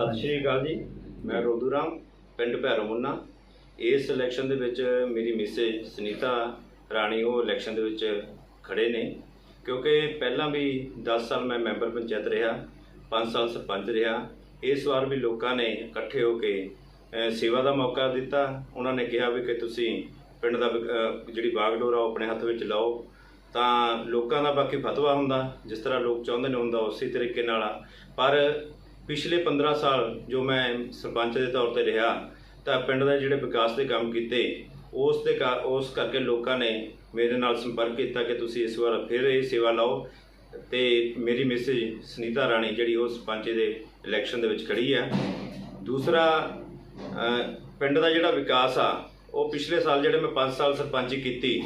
ਸਤਿ ਸ਼੍ਰੀ ਅਕਾਲ ਜੀ। ਮੈਂ ਰੋਦੂ ਰਾਮ, ਪਿੰਡ ਭੈਰੋ ਮੁੰਨਾ। ਇਸ ਇਲੈਕਸ਼ਨ ਦੇ ਵਿੱਚ ਮੇਰੀ ਮਿਸੇਜ ਸੁਨੀਤਾ ਰਾਣੀ ਉਹ ਇਲੈਕਸ਼ਨ ਦੇ ਵਿੱਚ ਖੜੇ ਨੇ। ਕਿਉਂਕਿ ਪਹਿਲਾਂ ਵੀ 10 ਸਾਲ ਮੈਂ ਮੈਂਬਰ ਪੰਚਾਇਤ ਰਿਹਾ 5 ਸਾਲ ਸਰਪੰਚ ਰਿਹਾ। ਇਸ ਵਾਰ ਵੀ ਲੋਕਾਂ ਨੇ ਇਕੱਠੇ ਹੋ ਕੇ ਸੇਵਾ ਦਾ ਮੌਕਾ ਦਿੱਤਾ। ਉਹਨਾਂ ਨੇ ਕਿਹਾ ਵੀ ਕਿ ਤੁਸੀਂ ਪਿੰਡ ਦਾ ਵਿਕ- ਜਿਹੜੀ ਬਾਗਡੋਰ ਆ ਉਹ ਆਪਣੇ ਹੱਥ ਵਿੱਚ ਲਾਓ। ਤਾਂ ਲੋਕਾਂ ਦਾ ਬਾਕੀ ਫਤਵਾ ਹੁੰਦਾ, ਜਿਸ ਤਰ੍ਹਾਂ ਲੋਕ ਚਾਹੁੰਦੇ ਨੇ ਹੁੰਦਾ, ਉਸੇ ਤਰੀਕੇ ਨਾਲ ਆ। ਪਰ ਪਿਛਲੇ 15 ਸਾਲ ਜੋ ਮੈਂ ਸਰਪੰਚ ਦੇ ਤੌਰ ਤੇ ਰਿਹਾ, ਤਾਂ ਪਿੰਡ ਦੇ ਜਿਹੜੇ ਵਿਕਾਸ ਦੇ ਕੰਮ ਕੀਤੇ, ਉਸ ਦੇ ਕਾ- ਉਸ ਕਰਕੇ ਲੋਕਾਂ ਨੇ ਮੇਰੇ ਨਾਲ ਸੰਪਰਕ ਕੀਤਾ ਕਿ ਤੁਸੀਂ ਇਸ ਵਾਰ ਫਿਰ ਇਹ ਸੇਵਾ ਲਾਓ। ਤੇ ਮੇਰੀ ਮੈਸੇਜ ਸੁਨੀਤਾ ਰਾਣੀ, ਜਿਹੜੀ ਉਹ ਸਰਪੰਚ ਦੇ ਇਲੈਕਸ਼ਨ ਦੇ ਵਿੱਚ ਖੜੀ ਆ। ਦੂਸਰਾ ਪਿੰਡ ਦਾ ਜਿਹੜਾ ਵਿਕਾਸ ਆ, ਉਹ ਪਿਛਲੇ ਸਾਲ ਜਿਹੜੇ ਮੈਂ 5 ਸਾਲ ਸਰਪੰਚੀ ਕੀਤੀ,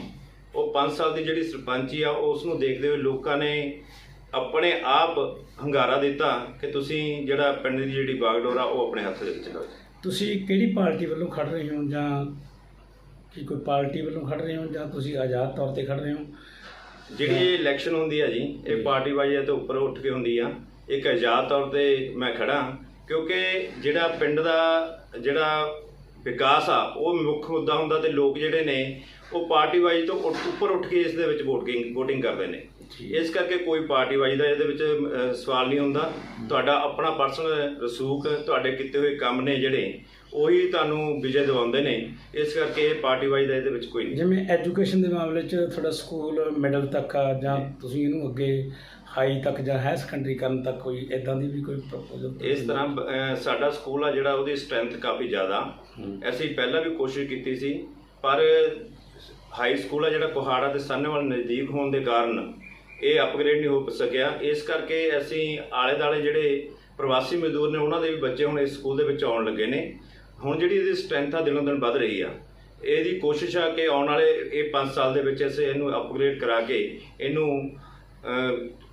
ਉਹ 5 ਸਾਲ ਦੀ ਜਿਹੜੀ ਸਰਪੰਚੀ ਆ, ਉਸ ਨੂੰ ਦੇਖਦੇ ਹੋਏ ਲੋਕਾਂ ਨੇ ਆਪਣੇ ਆਪ ਹੰਗਾਰਾ ਦਿੱਤਾ ਕਿ ਤੁਸੀਂ ਜਿਹੜਾ ਪਿੰਡ ਦੀ ਜਿਹੜੀ ਬਾਗਡੋਰ ਆ ਉਹ ਆਪਣੇ ਹੱਥ ਦੇ ਵਿੱਚ ਲਓ। ਤੁਸੀਂ ਕਿਹੜੀ ਪਾਰਟੀ ਵੱਲੋਂ ਖੜ ਰਹੇ ਹੋ ਜਾਂ ਕੀ ਕੋਈ ਪਾਰਟੀ ਵੱਲੋਂ ਖੜ ਰਹੇ ਹੋ ਜਾਂ ਤੁਸੀਂ ਆਜ਼ਾਦ ਤੌਰ ਤੇ ਖੜ ਰਹੇ ਹੋ? ਜਿਹੜੀ ਇਹ ਇਲੈਕਸ਼ਨ ਹੁੰਦੀ ਆ ਜੀ ਇਹ ਪਾਰਟੀ ਵਾਈਜ਼ ਤੋਂ ਉੱਪਰ ਉੱਠ ਕੇ ਹੁੰਦੀ ਆ। ਇੱਕ ਆਜ਼ਾਦ ਤੌਰ ਤੇ ਮੈਂ ਖੜਾ ਕਿਉਂਕਿ ਜਿਹੜਾ ਪਿੰਡ ਦਾ ਜਿਹੜਾ ਵਿਕਾਸ ਆ ਉਹ ਮੁੱਖ ਮੁੱਦਾ ਹੁੰਦਾ ਤੇ ਲੋਕ ਜਿਹੜੇ ਨੇ ਉਹ ਪਾਰਟੀ ਵਾਈਜ਼ ਤੋਂ ਉੱਪਰ ਉੱਠ ਕੇ ਇਸ ਦੇ ਵਿੱਚ ਵੋਟਿੰਗ ਵੋਟਿੰਗ ਕਰਦੇ ਨੇ। ਇਸ ਕਰਕੇ ਕੋਈ ਪਾਰਟੀ ਵਾਈਜ਼ ਦਾ ਇਹਦੇ ਵਿੱਚ ਸਵਾਲ ਨਹੀਂ ਹੁੰਦਾ। ਤੁਹਾਡਾ ਆਪਣਾ ਪਰਸਨਲ ਰਸੂਖ ਤੁਹਾਡੇ ਕੀਤੇ ਹੋਏ ਕੰਮ ਨੇ ਜਿਹੜੇ ਉਹੀ ਤੁਹਾਨੂੰ ਵਿਜੇ ਦਿਵਾਉਂਦੇ ਨੇ। ਇਸ ਕਰਕੇ ਪਾਰਟੀ ਵਾਈਜ਼ ਦਾ ਇਹਦੇ ਵਿੱਚ ਕੋਈ ਨਹੀਂ। ਜਿਵੇਂ ਐਜੂਕੇਸ਼ਨ ਦੇ ਮਾਮਲੇ 'ਚ ਤੁਹਾਡਾ ਸਕੂਲ ਮਿਡਲ ਤੱਕ ਆ ਜਾਂ ਤੁਸੀਂ ਇਹਨੂੰ ਅੱਗੇ ਹਾਈ ਤੱਕ ਜਾਂ ਹਾਇਰ ਸੈਕੰਡਰੀ ਕਰਨ ਤੱਕ ਕੋਈ ਇਦਾਂ ਦੀ ਵੀ ਕੋਈ ਪ੍ਰਪੋਜ਼ਲ ਇਸ ਤਰ੍ਹਾਂ ਅਹ, ਸਾਡਾ ਸਕੂਲ ਆ ਜਿਹੜਾ ਉਹਦੀ ਸਟਰੈਂਥ ਕਾਫੀ ਜ਼ਿਆਦਾ। ਅਸੀਂ ਪਹਿਲਾਂ ਵੀ ਕੋਸ਼ਿਸ਼ ਕੀਤੀ ਸੀ ਪਰ ਹਾਈ ਸਕੂਲ ਆ ਜਿਹੜਾ ਕੋਹਾੜਾ ਤੇ ਸਾਹਨੇਵਾਲ ਨਜ਼ਦੀਕ ਹੋਣ ਦੇ ਕਾਰਨ ਇਹ ਅਪਗ੍ਰੇਡ ਨਹੀਂ ਹੋ ਸਕਿਆ। ਇਸ ਕਰਕੇ ਅਸੀਂ ਆਲੇ ਦਾਲੇ ਜਿਹੜੇ ਪ੍ਰਵਾਸੀ ਮਜ਼ਦੂਰ ਨੇ, ਉਹਨਾਂ ਦੇ ਵੀ ਬੱਚੇ ਹੁਣ ਇਸ ਸਕੂਲ ਦੇ ਵਿੱਚ ਆਉਣ ਲੱਗੇ ਨੇ। ਹੁਣ ਜਿਹੜੀ ਇਹਦੀ ਸਟਰੈਂਥ ਆ ਦਿਨੋਂ ਦਿਨ ਵੱਧ ਰਹੀ ਆ। ਇਹਦੀ ਕੋਸ਼ਿਸ਼ ਆ ਕਿ ਆਉਣ ਵਾਲੇ ਇਹ 5 ਸਾਲ ਦੇ ਵਿੱਚ ਅਸੀਂ ਇਹਨੂੰ ਅਪਗ੍ਰੇਡ ਕਰਾ ਕੇ ਇਹਨੂੰ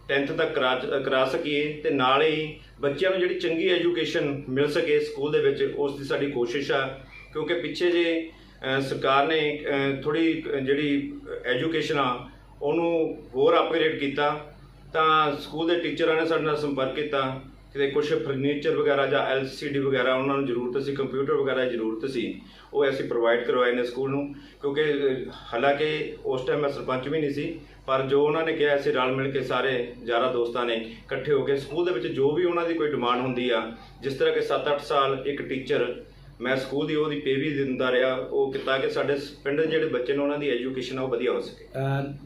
10th ਤੱਕ ਕਰਾ ਕਰਾ ਸਕੀਏ ਤੇ ਨਾਲ ਹੀ ਬੱਚਿਆਂ ਨੂੰ ਜਿਹੜੀ ਚੰਗੀ ਐਜੂਕੇਸ਼ਨ ਮਿਲ ਸਕੇ ਸਕੂਲ ਦੇ ਵਿੱਚ, ਉਸ ਦੀ ਸਾਡੀ ਕੋਸ਼ਿਸ਼ ਆ। ਕਿਉਂਕਿ ਪਿੱਛੇ ਜੇ ਸਰਕਾਰ ਨੇ ਥੋੜੀ ਜਿਹੜੀ ਐਜੂਕੇਸ਼ਨ ਆ ਉਹਨੂੰ ਹੋਰ ਅਪਗ੍ਰੇਡ ਕੀਤਾ, ਤਾਂ ਸਕੂਲ ਦੇ ਟੀਚਰਾਂ ਨੇ ਸਾਡੇ ਨਾਲ ਸੰਪਰਕ ਕੀਤਾ ਕਿ ਕੁਝ ਫਰਨੀਚਰ ਵਗੈਰਾ ਜਾਂ ਐਲਸੀਡੀ ਵਗੈਰਾ ਉਹਨਾਂ ਨੂੰ ਜ਼ਰੂਰਤ ਸੀ ਕੰਪਿਊਟਰ ਵਗੈਰਾ ਦੀ ਜ਼ਰੂਰਤ ਸੀ, ਉਹ ਅਸੀਂ ਪ੍ਰੋਵਾਈਡ ਕਰਵਾਏ ਨੇ ਸਕੂਲ ਨੂੰ, ਕਿਉਂਕਿ, ਹਾਲਾਂਕਿ ਉਸ ਟਾਈਮ ਮੈਂ ਸਰਪੰਚ ਵੀ ਨਹੀਂ ਸੀ, ਪਰ ਜੋ ਉਹਨਾਂ ਨੇ ਕਿਹਾ, ਅਸੀਂ ਰਲ ਮਿਲ ਕੇ ਸਾਰੇ ਯਾਰਾਂ ਦੋਸਤਾਂ ਨੇ ਇਕੱਠੇ ਹੋ ਕੇ ਸਕੂਲ ਦੇ ਵਿੱਚ ਜੋ ਵੀ ਉਹਨਾਂ ਦੀ ਕੋਈ ਡਿਮਾਂਡ ਹੁੰਦੀ ਆ, ਜਿਸ ਤਰ੍ਹਾਂ ਕਿ 7-8 ਸਾਲ ਇੱਕ ਟੀਚਰ ਮੈਂ ਸਕੂਲ ਦੀ ਉਹਦੀ ਪੇ ਵੀ ਦਿੰਦਾ ਰਿਹਾ ਉਹ ਕੀਤਾ ਕਿ ਸਾਡੇ ਪਿੰਡ ਦੇ ਜਿਹੜੇ ਬੱਚੇ ਨੇ ਉਹਨਾਂ ਦੀ ਐਜੂਕੇਸ਼ਨ ਆ ਉਹ ਵਧੀਆ ਹੋ ਸਕੇ।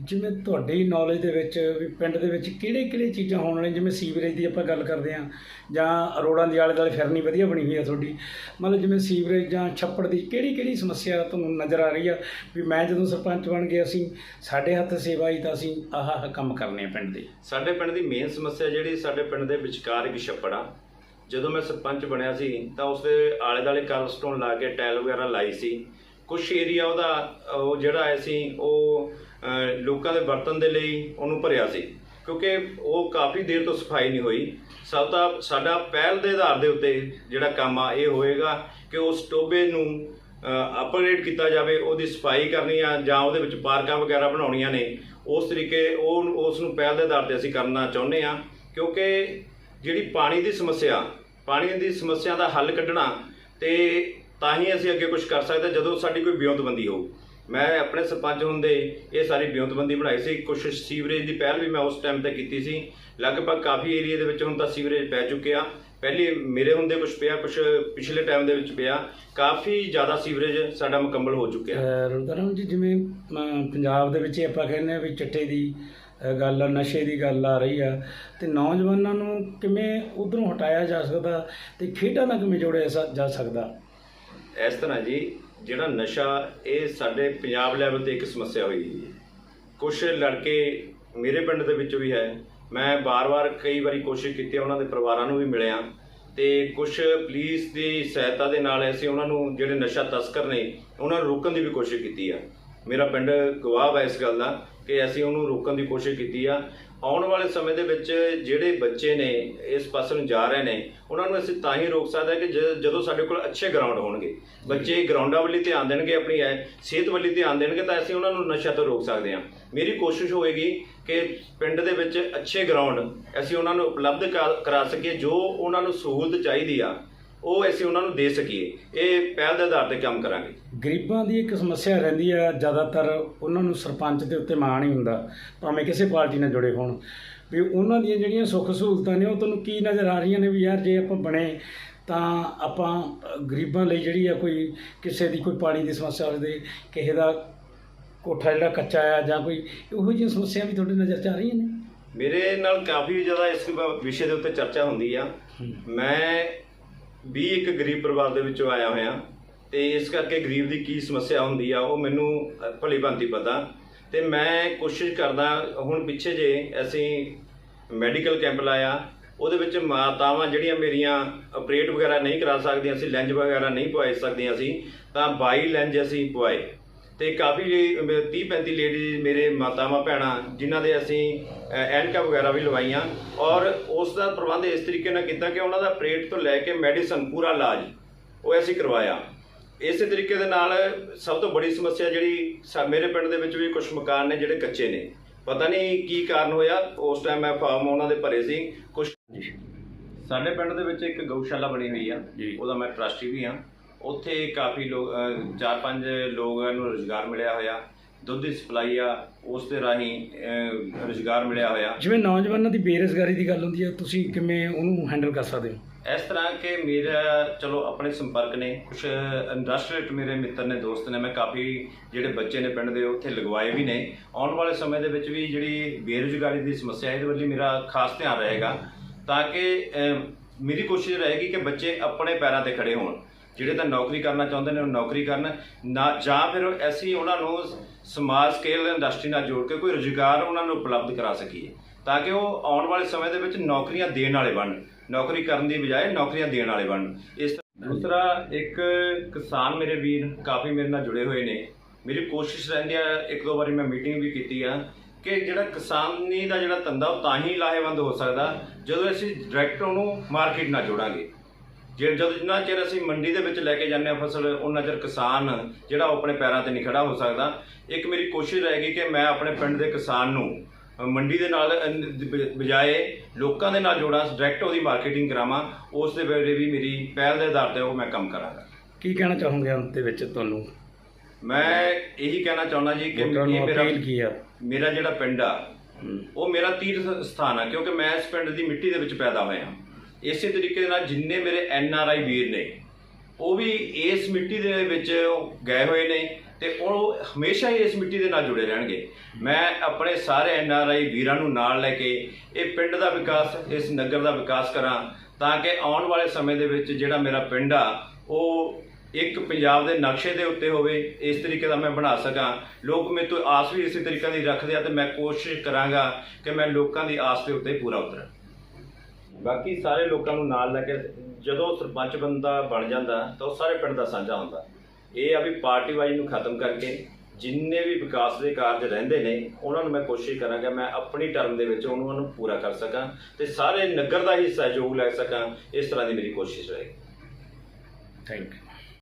ਜਿਵੇਂ ਤੁਹਾਡੀ ਨੌਲੇਜ ਦੇ ਵਿੱਚ ਵੀ ਪਿੰਡ ਦੇ ਵਿੱਚ ਕਿਹੜੇ ਕਿਹੜੇ ਚੀਜ਼ਾਂ ਹੋਣ ਵਾਲੀਆਂ ਜਿਵੇਂ ਸੀਵਰੇਜ ਦੀ ਆਪਾਂ ਗੱਲ ਕਰਦੇ ਹਾਂ ਜਾਂ ਰੋਡਾਂ ਦੀ ਆਲੇ ਦੁਆਲੇ ਫਿਰਨੀ ਵਧੀਆ ਬਣੀ ਹੋਈ ਆ ਤੁਹਾਡੀ ਮਤਲਬ ਜਿਵੇਂ ਸੀਵਰੇਜ ਜਾਂ ਛੱਪੜ ਦੀ ਕਿਹੜੀ ਕਿਹੜੀ ਸਮੱਸਿਆ ਤੁਹਾਨੂੰ ਨਜ਼ਰ ਆ ਰਹੀ ਆ ਵੀ ਮੈਂ ਜਦੋਂ ਸਰਪੰਚ ਬਣ ਗਿਆ ਅਸੀਂ ਸਾਡੇ ਹੱਥ ਸੇਵਾ ਆਈ ਤਾਂ ਅਸੀਂ ਆਹ ਆਹ ਕੰਮ ਕਰਨੇ ਆ ਪਿੰਡ ਦੇ। ਸਾਡੇ ਪਿੰਡ ਦੀ ਮੇਨ ਸਮੱਸਿਆ ਜਿਹੜੀ ਸਾਡੇ ਪਿੰਡ ਦੇ ਵਿਚਕਾਰ ਇੱਕ ਛੱਪੜ ਆ ਜਦੋਂ ਮੈਂ ਸਰਪੰਚ ਬਣਿਆ ਸੀ, ਤਾਂ ਉਸ ਦੇ ਆਲੇ ਦਾਲੇ ਕਰਸਟੋਨ ਲਾ ਕੇ ਟਾਇਲ ਵਗੈਰਾ ਲਾਈ ਸੀ। ਕੁਝ ਏਰੀਆ ਉਹਦਾ, ਉਹ ਜਿਹੜਾ ਹੈ ਸੀ, ਉਹ ਲੋਕਾਂ ਦੇ ਵਰਤਨ ਦੇ ਲਈ ਉਹਨੂੰ ਭਰਿਆ ਸੀ। ਕਿਉਂਕਿ ਉਹ ਕਾਫੀ ਦੇਰ ਤੋਂ ਸਫ਼ਾਈ ਨਹੀਂ ਹੋਈ। ਸਭ ਦਾ ਸਾਡਾ ਪਹਿਲ ਦੇ ਆਧਾਰ ਦੇ ਉੱਤੇ ਜਿਹੜਾ ਕੰਮ ਆ, ਇਹ ਹੋਏਗਾ ਕਿ ਉਸ ਟੋਬੇ ਨੂੰ ਅਪਗ੍ਰੇਡ ਕੀਤਾ ਜਾਵੇ, ਉਹਦੀ ਸਫ਼ਾਈ ਕਰਨੀ ਆ, ਜਾਂ ਉਹਦੇ ਵਿੱਚ ਪਾਰਕਾਂ ਵਗੈਰਾ ਬਣਾਉਣੀਆਂ ਨੇ। ਉਸ ਤਰੀਕੇ, ਉਹ, ਉਸ ਨੂੰ ਪਹਿਲ ਦੇ ਆਧਾਰ ਤੇ ਅਸੀਂ ਕਰਨਾ ਚਾਹੁੰਦੇ ਆ ਕਿਉਂਕਿ ਜਿਹੜੀ ਪਾਣੀ ਦੀ ਸਮੱਸਿਆ, ਪਾਣੀ ਦੀ ਸਮੱਸਿਆ ਦਾ ਹੱਲ ਕੱਢਣਾ, ਤੇ ਤਾਂ ਹੀ ਅਸੀਂ ਅੱਗੇ ਕੁਝ ਕਰ ਸਕਦੇ ਜਦੋਂ ਸਾਡੀ ਕੋਈ ਵਿਉਂਤਬੰਦੀ ਹੋ ਮੈਂ ਆਪਣੇ ਸਰਪੰਚ ਹੁੰਦੇ ਇਹ ਸਾਰੀ ਵਿਉਂਤਬੰਦੀ ਬਣਾਈ ਸੀ। ਕੁਝ ਸੀਵਰੇਜ ਦੀ ਪਹਿਲ ਵੀ ਮੈਂ ਉਸ ਟਾਈਮ ਤੇ ਕੀਤੀ ਸੀ। ਲਗਭਗ ਕਾਫੀ ਏਰੀਆ ਦੇ ਵਿੱਚ ਹੁਣ ਤਾਂ ਸੀਵਰੇਜ ਪੈ ਚੁੱਕਿਆ ਪਹਿਲੇ ਮੇਰੇ ਹੁੰਦੇ ਕੁਝ ਪਿਆ ਕੁਝ ਪਿਛਲੇ ਟਾਈਮ ਦੇ ਵਿੱਚ ਪਿਆ। ਕਾਫੀ ਜ਼ਿਆਦਾ ਸੀਵਰੇਜ ਸਾਡਾ ਮੁਕੰਮਲ ਹੋ ਚੁੱਕਿਆ। ਹੈ ਰੁਦਰਮ ਜੀ, ਜਿਵੇਂ ਪੰਜਾਬ ਦੇ ਵਿੱਚ ਆਪਾਂ ਕਹਿੰਦੇ ਆ ਵੀ ਚਿੱਟੇ ਦੀ ਗੱਲ ਆ, ਨਸ਼ੇ ਦੀ ਗੱਲ ਆ ਰਹੀ ਆ। ਤੇ ਨੌਜਵਾਨਾਂ ਨੂੰ ਕਿਵੇਂ ਉਧਰੋਂ ਹਟਾਇਆ ਜਾ ਸਕਦਾ ਤੇ ਖੇਡਾਂ ਨਾਲ ਕਿਵੇਂ ਜੋੜਿਆ ਜਾ ਸਕਦਾ? ਇਸ ਤਰ੍ਹਾਂ ਜੀ ਜਿਹੜਾ ਨਸ਼ਾ ਇਹ ਸਾਡੇ ਪੰਜਾਬ ਲੈਵਲ ਤੇ ਇੱਕ ਸਮੱਸਿਆ ਹੋਈ ਹੈ। ਕੁਝ ਲੜਕੇ ਮੇਰੇ ਪਿੰਡ ਦੇ ਵਿੱਚ ਵੀ ਹੈ। ਮੈਂ ਬਾਰ-ਬਾਰ ਕਈ ਵਾਰੀ ਕੋਸ਼ਿਸ਼ ਕੀਤੀ ਉਹਨਾਂ ਦੇ ਪਰਿਵਾਰਾਂ ਨੂੰ ਵੀ ਮਿਲਿਆ। ਤੇ ਕੁਝ ਪੁਲਿਸ ਦੀ ਸਹਾਇਤਾ ਦੇ ਨਾਲ ਅਸੀਂ ਉਹਨਾਂ ਨੂੰ ਜਿਹੜੇ ਨਸ਼ਾ ਤਸਕਰ ਨੇ ਉਹਨਾਂ ਨੂੰ ਰੋਕਣ ਦੀ ਵੀ ਕੋਸ਼ਿਸ਼ ਕੀਤੀ ਆ। ਮੇਰਾ ਪਿੰਡ ਗਵਾਹ ਹੈ ਇਸ ਗੱਲ ਦਾ। ਕਿ ਅਸੀਂ ਉਹਨੂੰ ਰੋਕਣ ਦੀ ਕੋਸ਼ਿਸ਼ ਕੀਤੀ ਆ। ਆਉਣ ਵਾਲੇ ਸਮੇਂ ਦੇ ਵਿੱਚ ਜਿਹੜੇ ਬੱਚੇ ਨੇ ਇਸ ਪਾਸੇ ਨੂੰ ਜਾ ਰਹੇ ਨੇ ਉਹਨਾਂ ਨੂੰ ਅਸੀਂ ਤਾਂ ਹੀ ਰੋਕ ਸਕਦੇ ਹਾਂ ਕਿ ਜਦੋਂ ਸਾਡੇ ਕੋਲ ਅੱਛੇ ਗਰਾਊਂਡ ਹੋਣਗੇ। ਬੱਚੇ ਗਰਾਊਂਡਾਂ ਵੱਲ ਧਿਆਨ ਦੇਣਗੇ ਆਪਣੀ ਸਿਹਤ ਵੱਲ ਧਿਆਨ ਦੇਣਗੇ ਤਾਂ ਅਸੀਂ ਉਹਨਾਂ ਨੂੰ ਨਸ਼ਾ ਤੋਂ ਰੋਕ ਸਕਦੇ ਹਾਂ। ਮੇਰੀ ਕੋਸ਼ਿਸ਼ ਹੋਏਗੀ ਕਿ ਪਿੰਡ ਦੇ ਵਿੱਚ ਅੱਛੇ ਗਰਾਊਂਡ ਅਸੀਂ ਉਹਨਾਂ ਨੂੰ ਉਪਲਬਧ ਕਰਾ ਸਕੀਏ ਜੋ ਉਹਨਾਂ ਨੂੰ ਸਹੂਲਤ ਚਾਹੀਦੀ ਆ। ਉਹ ਅਸੀਂ ਉਹਨਾਂ ਨੂੰ ਦੇ ਸਕੀਏ। ਇਹ ਪਹਿਲ ਦੇ ਆਧਾਰ ਤੇ ਕੰਮ ਕਰਾਂਗੇ। ਗਰੀਬਾਂ ਦੀ ਇੱਕ ਸਮੱਸਿਆ ਰਹਿੰਦੀ ਆ ਜ਼ਿਆਦਾਤਰ ਉਹਨਾਂ ਨੂੰ ਸਰਪੰਚ ਦੇ ਉੱਤੇ ਮਾਣ ਹੀ ਹੁੰਦਾ ਭਾਵੇਂ ਕਿਸੇ ਪਾਰਟੀ ਨਾਲ ਜੁੜੇ ਹੋਣ। ਵੀ ਉਹਨਾਂ ਦੀਆਂ ਜਿਹੜੀਆਂ ਸੁੱਖ ਸਹੂਲਤਾਂ ਨੇ ਉਹ ਤੁਹਾਨੂੰ ਕੀ ਨਜ਼ਰ ਆ ਰਹੀਆਂ ਨੇ ਵੀ ਯਾਰ ਜੇ ਆਪਾਂ ਬਣੇ ਤਾਂ ਆਪਾਂ ਗਰੀਬਾਂ ਲਈ ਜਿਹੜੀ ਆ ਕੋਈ ਕਿਸੇ ਦੀ ਕੋਈ ਪਾਣੀ ਦੀ ਸਮੱਸਿਆ ਹੋਵੇ ਕਿਸੇ ਦਾ ਕੋਠਾ ਜਿਹੜਾ ਕੱਚਾ ਆ ਜਾਂ ਕੋਈ ਇਹੋ ਜਿਹੀਆਂ ਸਮੱਸਿਆ ਵੀ ਤੁਹਾਡੇ ਨਜ਼ਰ 'ਚ ਆ ਰਹੀਆਂ ਨੇ? ਮੇਰੇ ਨਾਲ ਕਾਫੀ ਜ਼ਿਆਦਾ ਇਸ ਵਿਸ਼ੇ ਦੇ ਉੱਤੇ ਚਰਚਾ ਹੁੰਦੀ ਆ। ਮੈਂ ਵੀ ਇੱਕ ਗਰੀਬ ਪਰਿਵਾਰ ਦੇ ਵਿੱਚੋਂ ਆਇਆ ਹੋਇਆ। ਤੇ ਇਸ ਕਰਕੇ ਗਰੀਬ ਦੀ ਕੀ ਸਮੱਸਿਆ ਹੁੰਦੀ ਆ, ਉਹ ਮੈਨੂੰ ਭਲੀ ਭਾਂਤੀ ਪਤਾ। ਤੇ ਮੈਂ ਕੋਸ਼ਿਸ਼ ਕਰਦਾ, ਹੁਣ ਪਿੱਛੇ ਜੇ ਅਸੀਂ ਮੈਡੀਕਲ ਕੈਂਪ ਲਾਇਆ, ਉਹਦੇ ਵਿੱਚ ਮਾਤਾਵਾਂ ਜਿਹੜੀਆਂ ਮੇਰੀਆਂ ਆਪਰੇਟ ਵਗੈਰਾ ਨਹੀਂ ਕਰਾ ਸਕਦੀਆਂ ਸੀ, ਲੈਂਜ ਵਗੈਰਾ ਨਹੀਂ ਪਵਾਏ ਸਕਦੀਆਂ ਸੀ, ਤਾਂ ਬਾਈ ਲੈਂਜ ਅਸੀਂ ਪਵਾਏ। ਤੇ ਕਾਫੀ 30 35 ਲੇਡੀਜ਼ ਮੇਰੇ ਮਾਤਾਵਾਂ ਭੈਣਾਂ ਜਿਨ੍ਹਾਂ ਦੇ ਅਸੀਂ ਐਨਕਾਂ ਵਗੈਰਾ ਵੀ ਲਵਾਈਆਂ। ਔਰ ਉਸ ਦਾ ਪ੍ਰਬੰਧ ਇਸ ਤਰੀਕੇ ਨਾਲ ਕੀਤਾ ਕਿ ਉਹਨਾਂ ਦਾ ਆਪਰੇਟ ਤੋਂ ਲੈ ਕੇ ਮੈਡੀਸਨ ਪੂਰਾ ਇਲਾਜ ਉਹ ਅਸੀਂ ਕਰਵਾਇਆ। ਇਸੇ ਤਰੀਕੇ ਦੇ ਨਾਲ ਸਭ ਤੋਂ ਬੜੀ ਸਮੱਸਿਆ ਜਿਹੜੀ ਮੇਰੇ ਪਿੰਡ ਦੇ ਵਿੱਚ ਵੀ ਕੁਝ ਮਕਾਨ ਨੇ ਜਿਹੜੇ ਕੱਚੇ ਨੇ। ਪਤਾ ਨਹੀਂ ਕੀ ਕਾਰਨ ਹੋਇਆ ਉਸ ਟਾਈਮ ਮੈਂ ਫਾਰਮ ਉਹਨਾਂ ਦੇ ਭਰੇ ਸੀ। ਕੁਝ ਸਾਡੇ ਪਿੰਡ ਦੇ ਵਿੱਚ ਇੱਕ ਗਊਸ਼ਾਲਾ ਬਣੀ ਹੋਈ ਆ। ਉਹਦਾ ਮੈਂ ਟਰਸਟੀ ਵੀ ਆ ਉੱਥੇ ਕਾਫੀ ਲੋਕ ਚਾਰ ਪੰਜ ਲੋਕਾਂ ਨੂੰ ਰੋਜ਼ਗਾਰ ਮਿਲਿਆ ਹੋਇਆ ਦੁੱਧ ਦੀ ਸਪਲਾਈ ਆ ਉਸ ਦੇ ਰਾਹੀਂ ਅਹ, ਰੋਜ਼ਗਾਰ ਮਿਲਿਆ ਹੋਇਆ। ਜਿਵੇਂ ਨੌਜਵਾਨਾਂ ਦੀ ਬੇਰੁਜ਼ਗਾਰੀ ਦੀ ਗੱਲ ਹੁੰਦੀ ਹੈ ਤੁਸੀਂ ਕਿਵੇਂ ਉਹਨੂੰ ਹੈਂਡਲ ਕਰ ਸਕਦੇ ਹੋ? ਇਸ ਤਰ੍ਹਾਂ ਕਿ ਮੇਰਾ ਚਲੋ ਆਪਣੇ ਸੰਪਰਕ ਨੇ ਕੁਝ ਇੰਡਸਟਰੀਅਲ ਮੇਰੇ ਮਿੱਤਰ ਨੇ ਦੋਸਤ ਨੇ ਮੈਂ ਕਾਫੀ ਜਿਹੜੇ ਬੱਚੇ ਨੇ ਪਿੰਡ ਦੇ ਉੱਥੇ ਲਗਵਾਏ ਵੀ ਨੇ। ਆਉਣ ਵਾਲੇ ਸਮੇਂ ਦੇ ਵਿੱਚ ਵੀ ਜਿਹੜੀ ਬੇਰੁਜ਼ਗਾਰੀ ਦੀ ਸਮੱਸਿਆ ਇਹਦੇ ਵੱਲ ਹੀ ਮੇਰਾ ਖਾਸ ਧਿਆਨ ਰਹੇਗਾ ਤਾਂ ਕਿ ਅਮ, ਮੇਰੀ ਕੋਸ਼ਿਸ਼ ਰਹੇਗੀ ਕਿ ਬੱਚੇ ਆਪਣੇ ਪੈਰਾਂ ਤੇ ਖੜੇ ਹੋਣ। ਜਿਹੜੇ ਤਾਂ ਨੌਕਰੀ ਕਰਨਾ ਚਾਹੁੰਦੇ ਨੇ ਉਹ ਨੌਕਰੀ ਕਰਨ, ਨਾ ਜਾਂ ਫਿਰ ਅਸੀਂ ਉਹਨਾਂ ਨੂੰ ਸਮਾਜ ਸਕੇਲ ਇੰਡਸਟਰੀ ਨਾਲ ਜੋੜ ਕੇ ਕੋਈ ਰੁਜ਼ਗਾਰ ਉਹਨਾਂ ਨੂੰ ਉਪਲਬਧ ਕਰਾ ਸਕੀਏ, ਤਾਂ ਕਿ ਉਹ ਆਉਣ ਵਾਲੇ ਸਮੇਂ ਦੇ ਵਿੱਚ ਨੌਕਰੀਆਂ ਦੇਣ ਵਾਲੇ ਬਣਨ ਨੌਕਰੀ ਕਰਨ ਦੀ ਬਜਾਏ ਨੌਕਰੀਆਂ ਦੇਣ ਵਾਲੇ ਬਣਨ ਇਸ ਤਰ੍ਹਾਂ ਦੂਸਰਾ ਇੱਕ ਕਿਸਾਨ ਮੇਰੇ ਵੀਰ ਕਾਫੀ ਮੇਰੇ ਨਾਲ ਜੁੜੇ ਹੋਏ ਨੇ। ਮੇਰੀ ਕੋਸ਼ਿਸ਼ ਰਹਿੰਦੀ ਆ, ਇੱਕ ਦੋ ਵਾਰੀ ਮੈਂ ਮੀਟਿੰਗ ਵੀ ਕੀਤੀ ਆ, ਕਿ ਜਿਹੜਾ ਕਿਸਾਨੀ ਦਾ ਜਿਹੜਾ ਧੰਦਾ ਉਹ ਤਾਂ ਹੀ ਲਾਹੇਵੰਦ ਹੋ ਸਕਦਾ, ਜਦੋਂ ਅਸੀਂ ਡਾਇਰੈਕਟ ਉਹਨੂੰ ਮਾਰਕੀਟ ਨਾਲ ਜੋੜਾਂਗੇ। ਜੇ ਜਦੋਂ ਜਿੰਨਾ ਚਿਰ ਅਸੀਂ ਮੰਡੀ ਦੇ ਵਿੱਚ ਲੈ ਕੇ ਜਾਂਦੇ ਹਾਂ ਫਸਲ ਉਹਨਾਂ ਚਿਰ ਕਿਸਾਨ ਜਿਹੜਾ ਉਹ ਆਪਣੇ ਪੈਰਾਂ ਤੇ ਨਹੀਂ ਖੜਾ ਹੋ ਸਕਦਾ। ਇੱਕ ਮੇਰੀ ਕੋਸ਼ਿਸ਼ ਰਹੇਗੀ ਕਿ ਮੈਂ ਆਪਣੇ ਪਿੰਡ ਦੇ ਕਿਸਾਨ ਨੂੰ ਮੰਡੀ ਦੇ ਨਾਲ ਬਜਾਏ ਲੋਕਾਂ ਦੇ ਨਾਲ ਜੋੜਾਂ ਡਾਇਰੈਕਟ ਉਹਦੀ ਮਾਰਕੀਟਿੰਗ ਕਰਾਵਾਂ ਉਸ ਦੇ ਵੇਲੇ ਵੀ ਮੇਰੀ ਪਹਿਲ ਦੇ ਆਧਾਰ ਤੇ ਉਹ ਮੈਂ ਕੰਮ ਕਰਾਂਗਾ। ਕੀ ਕਹਿਣਾ ਚਾਹੋਗੇ ਅੰਤ ਦੇ ਵਿੱਚ ਤੁਹਾਨੂੰ? ਮੈਂ ਇਹੀ ਕਹਿਣਾ ਚਾਹੁੰਦਾ ਜੀ ਕਿ ਇਹ ਮੇਰਾ ਆ? ਮੇਰਾ ਜਿਹੜਾ ਪਿੰਡ ਆ ਉਹ ਮੇਰਾ ਤੀਰਥ ਸਥਾਨ ਆ ਕਿਉਂਕਿ ਮੈਂ ਇਸ ਪਿੰਡ ਦੀ ਮਿੱਟੀ ਦੇ ਵਿੱਚ ਪੈਦਾ ਹੋਇਆ। ਇਸੇ ਤਰੀਕੇ ਦੇ ਨਾਲ ਜਿੰਨੇ ਮੇਰੇ ਐਨ ਆਰ ਆਈ ਵੀਰ ਨੇ, ਉਹ ਵੀ ਇਸ ਮਿੱਟੀ ਦੇ ਵਿੱਚ ਗਏ ਹੋਏ ਨੇ ਤੇ ਉਹ ਹਮੇਸ਼ਾ ਹੀ ਇਸ ਮਿੱਟੀ ਦੇ ਨਾਲ ਜੁੜੇ ਰਹਿਣਗੇ। ਮੈਂ ਆਪਣੇ ਸਾਰੇ ਐਨ ਆਰ ਆਈ ਵੀਰਾਂ ਨੂੰ ਨਾਲ ਲੈ ਕੇ ਇਹ ਪਿੰਡ ਦਾ ਵਿਕਾਸ, ਇਸ ਨਗਰ ਦਾ ਵਿਕਾਸ ਕਰਾਂ ਤਾਂ ਕਿ ਆਉਣ ਵਾਲੇ ਸਮੇਂ ਦੇ ਵਿੱਚ ਜਿਹੜਾ ਮੇਰਾ ਪਿੰਡ ਆ, ਉਹ ਇੱਕ ਪੰਜਾਬ ਦੇ ਨਕਸ਼ੇ ਦੇ ਉੱਤੇ ਹੋਵੇ, ਇਸ ਤਰੀਕੇ ਦਾ ਮੈਂ ਬਣਾ ਸਕਾਂ। ਲੋਕ ਮੇਰੇ ਤੋਂ ਆਸ ਵੀ ਇਸੇ ਤਰੀਕੇ ਦੀ ਰੱਖਦੇ ਆ ਤੇ ਮੈਂ ਕੋਸ਼ਿਸ਼ ਕਰਾਂਗਾ ਕਿ ਮੈਂ ਲੋਕਾਂ ਦੀ ਆਸ ਦੇ ਉੱਤੇ ਪੂਰਾ ਉਤਰਾਂ। ਬਾਕੀ ਸਾਰੇ ਲੋਕਾਂ ਨੂੰ ਨਾਲ ਲੈ ਕੇ ਜਦੋਂ ਸਰਪੰਚ ਬੰਦਾ ਬਣ ਜਾਂਦਾ ਤਾਂ ਉਹ ਸਾਰੇ ਪਿੰਡ ਦਾ ਸਾਂਝਾ ਹੁੰਦਾ। ਇਹ ਆ ਵੀ ਪਾਰਟੀ ਵਾਈਜ਼ ਨੂੰ ਖਤਮ ਕਰਕੇ ਜਿੰਨੇ ਵੀ ਵਿਕਾਸ ਦੇ ਕਾਰਜ ਰਹਿੰਦੇ ਨੇ, ਉਹਨਾਂ ਨੂੰ ਮੈਂ ਕੋਸ਼ਿਸ਼ ਕਰਾਂਗਾ ਮੈਂ ਆਪਣੀ ਟਰਮ ਦੇ ਵਿੱਚ ਉਹਨਾਂ ਨੂੰ ਪੂਰਾ ਕਰ ਸਕਾਂ ਤੇ ਸਾਰੇ ਨਗਰ ਦਾ ਹੀ ਸਹਿਯੋਗ ਲੈ ਸਕਾਂ। ਇਸ ਤਰ੍ਹਾਂ ਦੀ ਮੇਰੀ ਕੋਸ਼ਿਸ਼ ਰਹੇਗੀ। Thank you